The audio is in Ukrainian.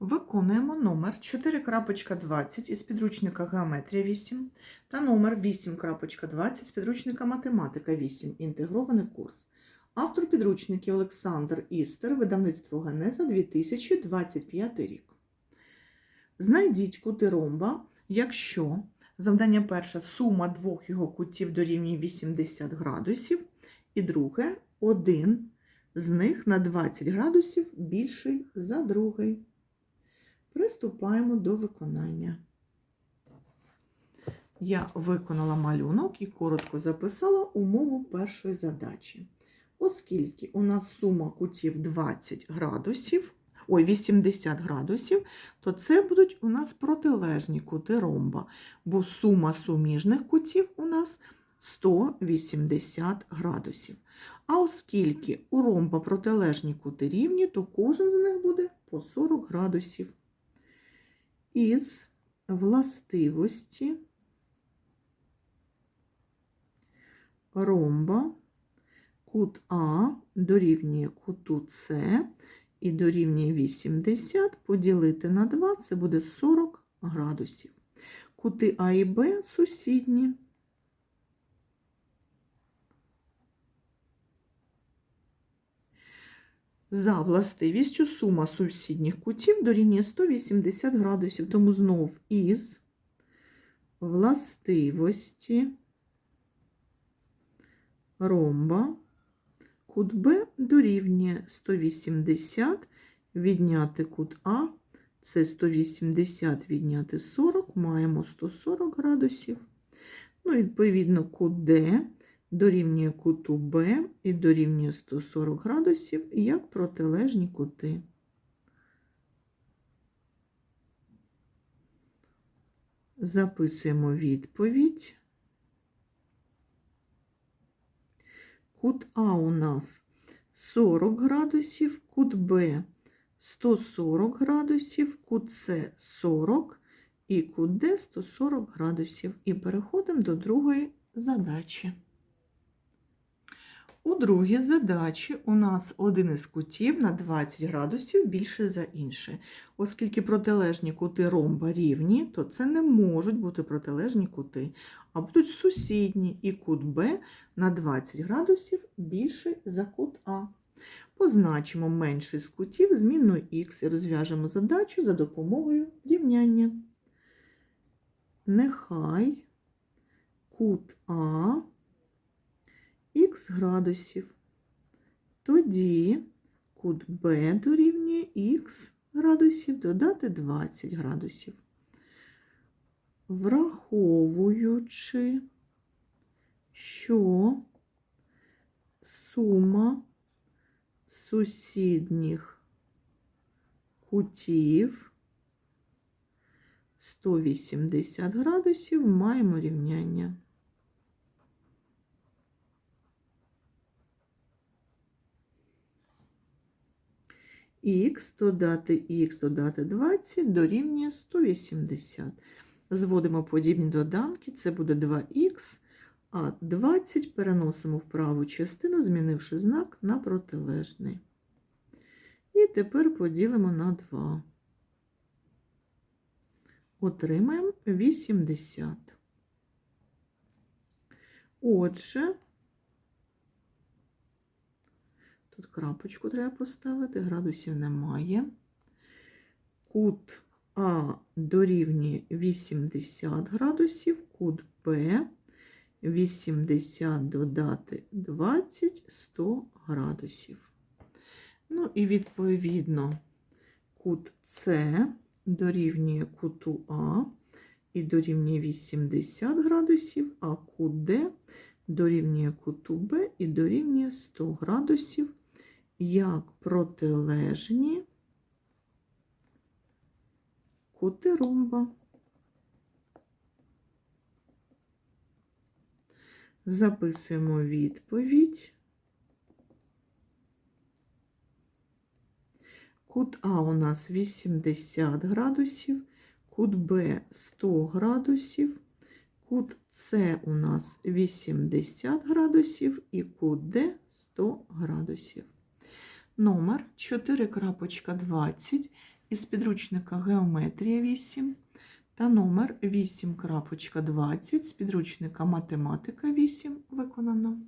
Виконуємо номер 4.20 із підручника Геометрія 8 та номер 8.20 з підручника Математика 8. Інтегрований курс. Автор підручників Олександр Істер, видавництво Генеза 2025 рік. Знайдіть кути ромба, якщо завдання перше сума двох його кутів дорівнює 80 градусів, і друге один з них на 20 градусів більший за другий. Приступаємо до виконання. Я виконала малюнок і коротко записала умову першої задачі. Оскільки у нас сума кутів 20 градусів, ой, 80 градусів, то це будуть у нас протилежні кути ромба, бо сума суміжних кутів у нас 180 градусів. А оскільки у ромба протилежні кути рівні, то кожен з них буде по 40 градусів. Із властивості ромба кут А дорівнює куту С і дорівнює 80 поділити на 2 це буде 40 градусів. Кути А і Б сусідні. За властивістю сума сусідніх кутів дорівнює 180 градусів, тому знов із властивості ромба кут Б дорівнює 180 відняти кут А, це 180 відняти 40, маємо 140 градусів. Ну, відповідно, кут Д дорівнює куту Б і дорівнює 140 градусів як протилежні кути. Записуємо відповідь. Кут А у нас 40 градусів, кут Б 140 градусів, кут С 40 і кут Д 140 градусів. І переходимо до другої задачі. У другій задачі у нас один із кутів на 20 градусів більше за інший. Оскільки протилежні кути ромба рівні, то це не можуть бути протилежні кути, а будуть сусідні, і кут Б на 20 градусів більший за кут А. Позначимо менший з кутів змінною х і розв'яжемо задачу за допомогою рівняння. Нехай кут А х градусів. Тоді кут Б дорівнює х градусів додати 20 градусів. Враховуючи, що сума сусідніх кутів 180 градусів маємо рівняння. Х додати х додати 20 дорівнює 180. Зводимо подібні доданки, це буде 2х, а 20 переносимо в праву частину, змінивши знак на протилежний. І тепер поділимо на 2. Отримаємо 80. Отже, Тут крапочку треба поставити, градусів немає. Кут А дорівнює 80 градусів, кут Б 80 додати 20 100 градусів. Ну і відповідно кут С дорівнює куту А і дорівнює 80 градусів, а кут Д дорівнює куту Б і дорівнює 100 градусів як протилежні кути ромба. Записуємо відповідь. Кут А у нас 80 градусів, кут Б 100 градусів, кут С у нас 80 градусів і кут Д 100 градусів. Номер 4.20 із підручника Геометрія 8 та номер 8.20 з підручника Математика 8 виконано.